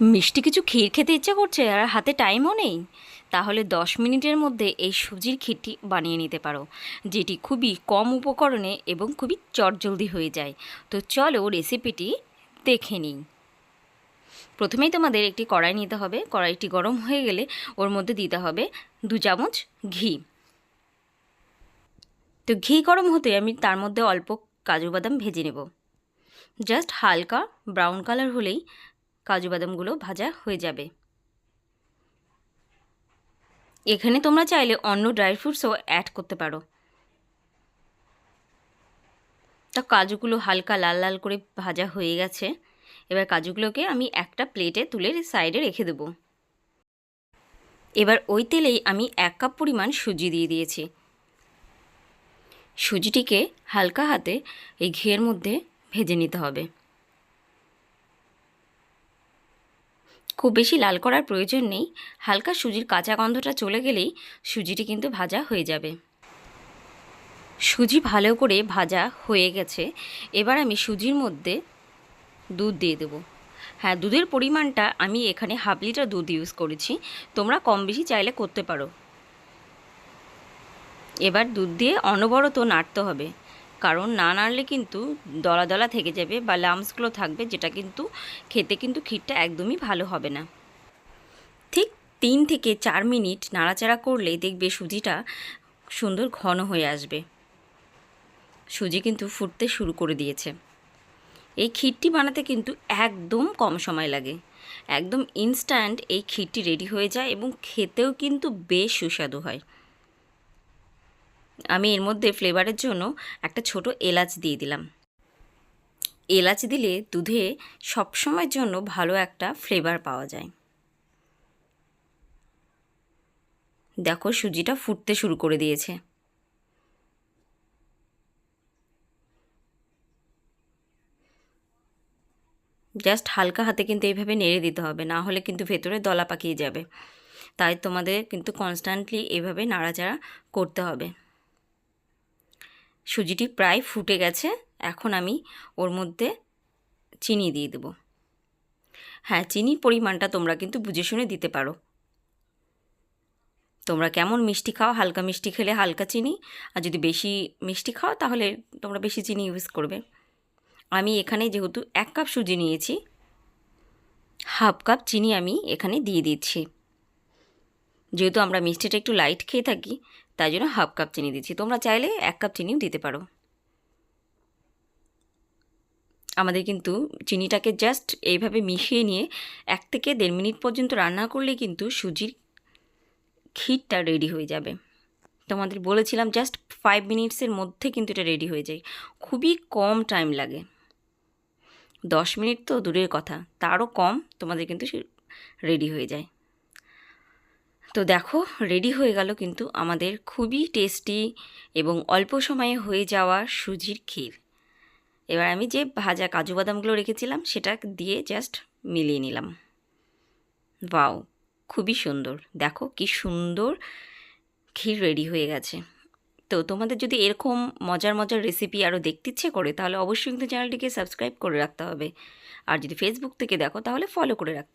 মিষ্টি কিছু ক্ষীর খেতে ইচ্ছে করছে আর হাতে টাইমও নেই। তাহলে দশ মিনিটের মধ্যে এই সুজির ক্ষীরটি বানিয়ে নিতে পারো, যেটি খুবই কম উপকরণে এবং খুবই চটজলদি হয়ে যায়। তো চলো রেসিপিটি দেখে নিই। প্রথমেই তোমাদের একটি কড়াই নিতে হবে। কড়াইটি গরম হয়ে গেলে ওর মধ্যে দিতে হবে দু চামচ ঘি। তো ঘি গরম হতে আমি তার মধ্যে অল্প কাজু বাদাম ভেজে নেব। জাস্ট হালকা ব্রাউন কালার হলেই কাজু বাদামগুলো ভাজা হয়ে যাবে। এখানে তোমরা চাইলে অন্য ড্রাই ফ্রুটসও অ্যাড করতে পারো। তা কাজুগুলো হালকা লাল লাল করে ভাজা হয়ে গেছে। এবার কাজুগুলোকে আমি একটা প্লেটে তুলে সাইডে রেখে দেবো। এবার ওই তেলেই আমি এক কাপ পরিমাণ সুজি দিয়ে দিয়েছি। সুজিটিকে হালকা হাতে এই ঘিয়ের মধ্যে ভেজে নিতে হবে। খুব বেশি লাল করার প্রয়োজন নেই। হালকা সুজির কাঁচা গন্ধটা চলে গেলেই সুজিটি কিন্তু ভাজা হয়ে যাবে। সুজি ভালো করে ভাজা হয়ে গেছে। এবার আমি সুজির মধ্যে দুধ দিয়ে দেবো। হ্যাঁ দুধের পরিমাণটা আমি এখানে হাফ লিটার দুধ ইউজ করেছি। তোমরা কম বেশি চাইলে করতে পারো। এবার দুধ দিয়ে অনবরত নাড়তে হবে। কারণ না নাড়লে কিন্তু দলা দলা থেকে যাবে বা লামসগুলো থাকবে, যেটা কিন্তু খেতে কিন্তু ক্ষীরটা একদমই ভালো হবে না। ঠিক তিন থেকে চার মিনিট নাড়াচাড়া করলেই দেখবে সুজিটা সুন্দর ঘন হয়ে আসবে। সুজি কিন্তু ফুটতে শুরু করে দিয়েছে। এই ক্ষীরটি বানাতে কিন্তু একদম কম সময় লাগে। একদম ইনস্ট্যান্ট এই ক্ষীরটি রেডি হয়ে যায় এবং খেতেও কিন্তু বেশ সুস্বাদু হয়। আমি এর মধ্যে ফ্লেভারের জন্য একটা ছোট এলাচ দিয়ে দিলাম। এলাচ দিলে দুধে সবসময়ের জন্য ভালো একটা ফ্লেভার পাওয়া যায়। দেখো সুজিটা ফুটতে শুরু করে দিয়েছে। জাস্ট হালকা হাতে কিন্তু এইভাবে নেড়ে দিতে হবে, না হলে কিন্তু ভেতরে দলা পাকিয়ে যাবে। তাই তোমাদের কিন্তু কনস্ট্যান্টলি এভাবে নাড়াচাড়া করতে হবে। সুজিটি প্রায় ফুটে গেছে। এখন আমি ওর মধ্যে চিনি দিয়ে দেবো। হ্যাঁ চিনির পরিমাণটা তোমরা কিন্তু বুঝে শুনে দিতে পারো। তোমরা কেমন মিষ্টি খাও, হালকা মিষ্টি খেলে হালকা চিনি, আর যদি বেশি মিষ্টি খাও তাহলে তোমরা বেশি চিনি ইউজ করবে। আমি এখানে যেহেতু এক কাপ সুজি নিয়েছি, হাফ কাপ চিনি আমি এখানে দিয়ে দিচ্ছি। যেহেতু আমরা মিষ্টিটা একটু লাইট খেয়ে থাকি তাই জন্য হাফ কাপ চিনি দিচ্ছি। তোমরা চাইলে এক কাপ চিনিও দিতে পারো। আমাদের কিন্তু চিনিটাকে জাস্ট এইভাবে মিশিয়ে নিয়ে এক থেকে দেড় মিনিট পর্যন্ত রান্না করলে কিন্তু সুজির ক্ষীরটা রেডি হয়ে যাবে। তোমাদের বলেছিলাম জাস্ট ফাইভ মিনিটসের মধ্যে কিন্তু এটা রেডি হয়ে যায়। খুবই কম টাইম লাগে। দশ মিনিট তো দূরের কথা। তারও কম তোমাদের কিন্তু রেডি হয়ে যায়। তো দেখো রেডি হয়ে গেল কিন্তু আমাদের খুবই টেস্টি এবং অল্প সময়ে হয়ে যাওয়া সুজির ক্ষীর। এবার আমি যে ভাজা কাজু বাদামগুলো রেখেছিলাম, সেটা দিয়ে জাস্ট মিলিয়ে নিলাম। বাও খুবই সুন্দর। দেখো কি সুন্দর ক্ষীর রেডি হয়ে গেছে। তো তোমাদের যদি এরকম মজার মজার রেসিপি আরও দেখতে ইচ্ছে করে, তাহলে অবশ্যই কিন্তু চ্যানেলটিকে সাবস্ক্রাইব করে রাখতে হবে। আর যদি ফেসবুক থেকে দেখো, তাহলে ফলো করে রাখতে হবে।